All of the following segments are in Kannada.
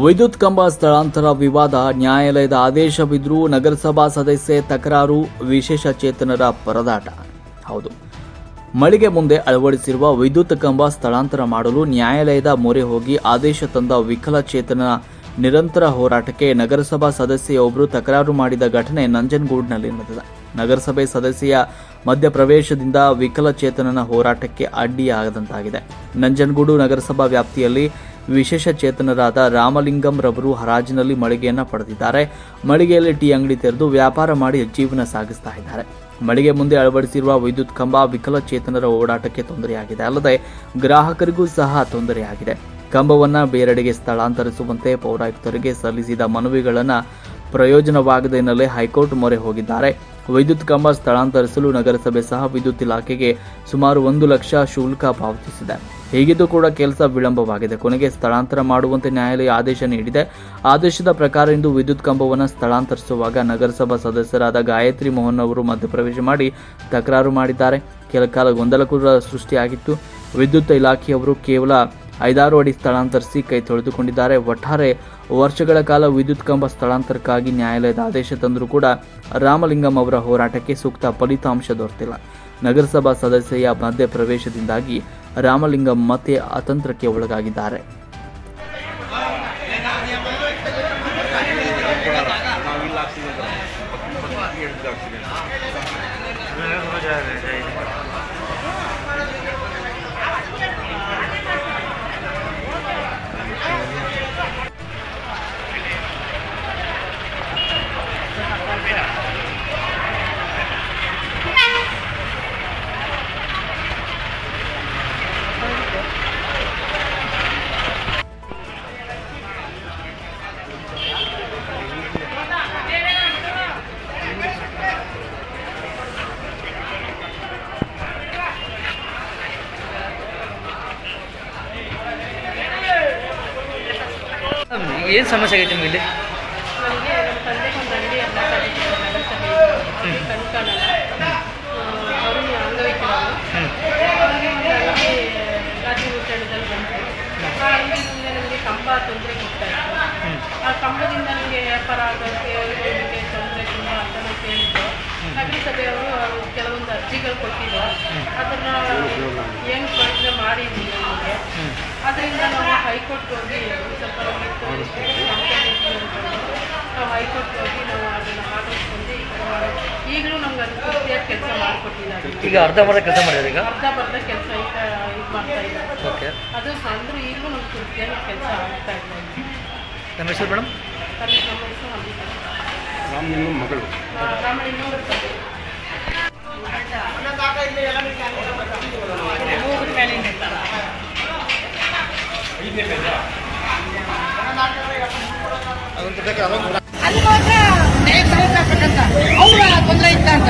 ವಿದ್ಯುತ್ ಕಂಬ ಸ್ಥಳಾಂತರ ವಿವಾದ ನ್ಯಾಯಾಲಯದ ಆದೇಶವಿದ್ರೂ ನಗರಸಭಾ ಸದಸ್ಯೆ ತಕರಾರು, ವಿಶೇಷ ಚೇತನರ ಪರದಾಟ. ಹೌದು. ಮಳಿಗೆ ಮುಂದೆ ಅಳವಡಿಸಿರುವ ವಿದ್ಯುತ್ ಕಂಬ ಸ್ಥಳಾಂತರ ಮಾಡಲು ನ್ಯಾಯಾಲಯದ ಮೊರೆ ಹೋಗಿ ಆದೇಶ ತಂದ ವಿಕಲಚೇತನ ನಿರಂತರ ಹೋರಾಟಕ್ಕೆ ನಗರಸಭಾ ಸದಸ್ಯೆಯೊಬ್ಬರು ತಕರಾರು ಮಾಡಿದ ಘಟನೆ ನಂಜನಗೂಡಿನಲ್ಲಿ ನಡೆದಿದೆ. ನಗರಸಭೆ ಸದಸ್ಯೆಯ ಮಧ್ಯಪ್ರವೇಶದಿಂದ ವಿಕಲಚೇತನನ ಹೋರಾಟಕ್ಕೆ ಅಡ್ಡಿಯಾಗದಂತಾಗಿದೆ ನಂಜನಗೂಡು ನಗರಸಭಾ ವ್ಯಾಪ್ತಿಯಲ್ಲಿ ವಿಶೇಷ ಚೇತನರಾದ ರಾಮಲಿಂಗಂ ರವರು ಹರಾಜಿನಲ್ಲಿ ಮಳಿಗೆಯನ್ನ ಪಡೆದಿದ್ದಾರೆ. ಮಳಿಗೆಯಲ್ಲಿ ಟೀ ಅಂಗಡಿ ತೆರೆದು ವ್ಯಾಪಾರ ಮಾಡಿ ಜೀವನ ಸಾಗಿಸ್ತಾ ಇದ್ದಾರೆ. ಮಳಿಗೆ ಮುಂದೆ ಅಳವಡಿಸಿರುವ ವಿದ್ಯುತ್ ಕಂಬ ವಿಕಲಚೇತನರ ಓಡಾಟಕ್ಕೆ ತೊಂದರೆಯಾಗಿದೆ. ಅಲ್ಲದೆ ಗ್ರಾಹಕರಿಗೂ ಸಹ ತೊಂದರೆಯಾಗಿದೆ. ಕಂಬವನ್ನು ಬೇರೆಡೆಗೆ ಸ್ಥಳಾಂತರಿಸುವಂತೆ ಪೌರಾಯುಕ್ತರಿಗೆ ಸಲ್ಲಿಸಿದ ಮನವಿಗಳನ್ನು ಪ್ರಯೋಜನವಾಗದ ಹಿನ್ನೆಲೆ ಹೈಕೋರ್ಟ್ ಮೊರೆ ಹೋಗಿದ್ದಾರೆ. ವಿದ್ಯುತ್ ಕಂಬ ಸ್ಥಳಾಂತರಿಸಲು ನಗರಸಭೆ ಸಹ ವಿದ್ಯುತ್ ಇಲಾಖೆಗೆ ಸುಮಾರು ಒಂದು ಲಕ್ಷ ಶುಲ್ಕ ಪಾವತಿಸಿದೆ. ಹೀಗಿದ್ದು ಕೂಡ ಕೆಲಸ ವಿಳಂಬವಾಗಿದೆ. ಕೊನೆಗೆ ಸ್ಥಳಾಂತರ ಮಾಡುವಂತೆ ನ್ಯಾಯಾಲಯ ಆದೇಶ ನೀಡಿದೆ. ಆದೇಶದ ಪ್ರಕಾರ ಇಂದು ವಿದ್ಯುತ್ ಕಂಬವನ್ನು ಸ್ಥಳಾಂತರಿಸುವಾಗ ನಗರಸಭಾ ಸದಸ್ಯರಾದ ಗಾಯತ್ರಿ ಮೋಹನ್ ಅವರು ಮಧ್ಯಪ್ರವೇಶ ಮಾಡಿ ತಕರಾರು ಮಾಡಿದ್ದಾರೆ. ಕೆಲ ಕಾಲ ಗೊಂದಲ ಕೂಡ ಸೃಷ್ಟಿಯಾಗಿತ್ತು. ವಿದ್ಯುತ್ ಇಲಾಖೆಯವರು ಕೇವಲ ಐದಾರು ಅಡಿ ಸ್ಥಳಾಂತರಿಸಿ ಕೈ ತೊಳೆದುಕೊಂಡಿದ್ದಾರೆ. ಒಟ್ಟಾರೆ ವರ್ಷಗಳ ಕಾಲ ವಿದ್ಯುತ್ ಕಂಬ ಸ್ಥಳಾಂತರಕ್ಕಾಗಿ ನ್ಯಾಯಾಲಯದ ಆದೇಶ ತಂದರೂ ಕೂಡ ರಾಮಲಿಂಗಂ ಅವರ ಹೋರಾಟಕ್ಕೆ ಸೂಕ್ತ ಫಲಿತಾಂಶ ದೊರೆತಿಲ್ಲ. ನಗರಸಭಾ ಸದಸ್ಯೆಯ ಮಧ್ಯ ಪ್ರವೇಶದಿಂದಾಗಿ ರಾಮಲಿಂಗಂ ಮತ್ತೆ ಅತಂತ್ರಕ್ಕೆ ಒಳಗಾಗಿದ್ದಾರೆ. ಏನು ಸಮಸ್ಯೆ ಆಗೈತೆ ನಿಮಗೆ ಇಲ್ಲಿ? ನನಗೆ ನಮ್ಮ ತಂದೆಗೆ ಒಂದು ಅಂಗಡಿ ಅಲ್ಲ ನಗರಸಭೆ ಕಣ್ ಕಾಣಲ್ಲ ಅವರು ಅಂಗವಿಕಲರು ಅವರಿಗೆ ಒಂದು ಅಂಗಡಿ ಬಂತು ಆ ಅಂಗಡಿಯಿಂದ ನನಗೆ ಕಂಬ ತೊಂದರೆ ಕೊಡ್ತಾ ಇತ್ತು. ಆ ಕಂಬದಿಂದ ನನಗೆ ವ್ಯಾಪಾರ ಆಗೋಕ್ಕೆ ತೊಂದರೆ ತುಂಬ ಅಂತ ನಾವು ಕೇಳಿದ್ದು. ನಗರಸಭೆಯವರು ಕೆಲವೊಂದು ಅರ್ಜಿಗಳು ಕೊಟ್ಟಿದ್ರು. ಅದನ್ನು ಏನು ಪ್ರಯತ್ನ ಮಾಡಿದ್ವಿ ನಮಗೆ ಅದರಿಂದ ನಾವು ಹೈಕೋರ್ಟ್ ಹೋಗಿ ಸ್ವಲ್ಪ ನಮಗೆ ತೋರಿಸಿ ನಾವು ಹೈಕೋರ್ಟ್ಗೆ ಹೋಗಿ ನಾವು ಅದನ್ನು ಮಾಡಿಸ್ಕೊಂಡು ಈ ಥರ ಮಾಡಿ ಈಗಲೂ ನಮ್ಗೆ ಅದು ಪೂರ್ತಿಯಾಗಿ ಕೆಲಸ ಮಾಡಿಕೊಟ್ಟಿದ್ದಾರೆ ಈಗ ಅರ್ಧ ಬರ್ದ ಕೆಲಸ ಮಾಡಿದ್ರೆ ಈಗ? ಅರ್ಧ ಬರ್ಧ ಕೆಲಸ ಈಗ ಇದು ಮಾಡ್ತಾ ಇದ್ದಾರೆ. ಓಕೆ. ಅದು ಅಂದರೂ ಈಗಲೂ ನಮ್ಗೆ ಪೂರ್ತಿಯಾಗಿ ಕೆಲಸ ಆಗ್ತಾ ಇಲ್ಲ ನಮ್ಮ ಹೆಸರು ಮೇಡಮ್? ನಮ್ಮ ಹೆಸರು ರಾಮಲಿಂಗಂ ಮಗಳು. ರಾಮಲಿಂಗ ಮೇಲೆ ನಿಂತಾರ. ಅಲ್ಲಿ ಮಾತ್ರ ನ್ಯಾಯ ಸಲ್ಲಿಸಬೇಕಂತ ಅವ್ರ ತೊಂದರೆ ಇತ್ತ ಅಂತ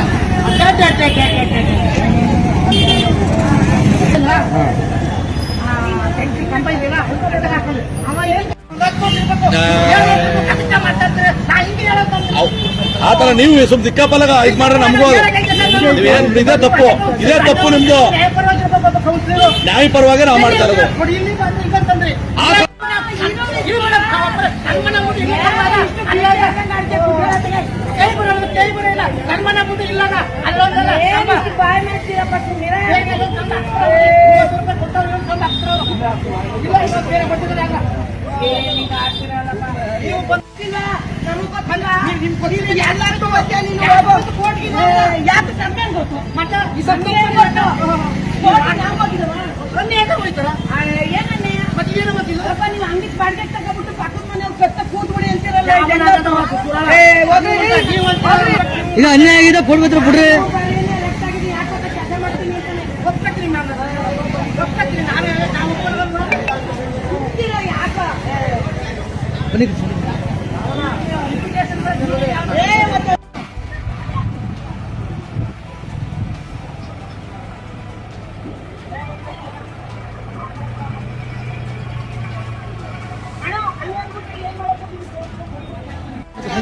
ಕಂಪನಿ ಅವ ಏನು ಆ ತರ ನೀವು ಸ್ವಲ್ಪ ದಿಕ್ಕಾಪಲಗ ಇದು ಮಾಡ್ರೆ ನಮಗೂ ಇದೇ ತಪ್ಪು? ಇದೇ ತಪ್ಪು ನಿಮ್ದು. ನ್ಯಾಯ ಪರವಾಗಿ ನಾವು ಮಾಡ್ತಾ ಇರೋದು. ಕರ್ಮನ ಮುಂದೆ ಇಲ್ಲ ನಮಗೂ ಎಲ್ಲರಿಗೂ ಗೊತ್ತೇ ನೀನು ಯಾಕೆ ಕರ್ಕೊಂಡು ಗೊತ್ತು ಮತ್ತೆ ಮತ್ತೆ ಏನು ಗೊತ್ತಿಲ್ಲ ನೀವು ಅಂಗಡಿ ಬಾಡಿಗೆ ತಗೊಂಡ್ಬಿಟ್ಟು ಪಕ್ಕದ ಮನೆಯವ್ರು ಕತ್ತ ಕೂತ್ಬಿಡಿ ಅಂತಿರಲ್ಲ ಇದು ಅನ್ಯಾಯ ಆಗಿದೆ ಕೊಡ್ಬೇಕು ಬಿಡ್ರಿ ಒಪ್ಪತ್ರಿ ನಾನು ಒಪ್ಪತ್ರಿ ನಾನು ನಾವು ಒಪ್ಪಿಲ್ಲ ಯಾಕ ಬನ್ನಿ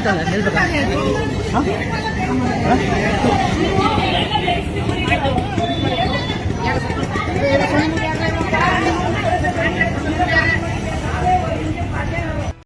ಮಾಡೋದು?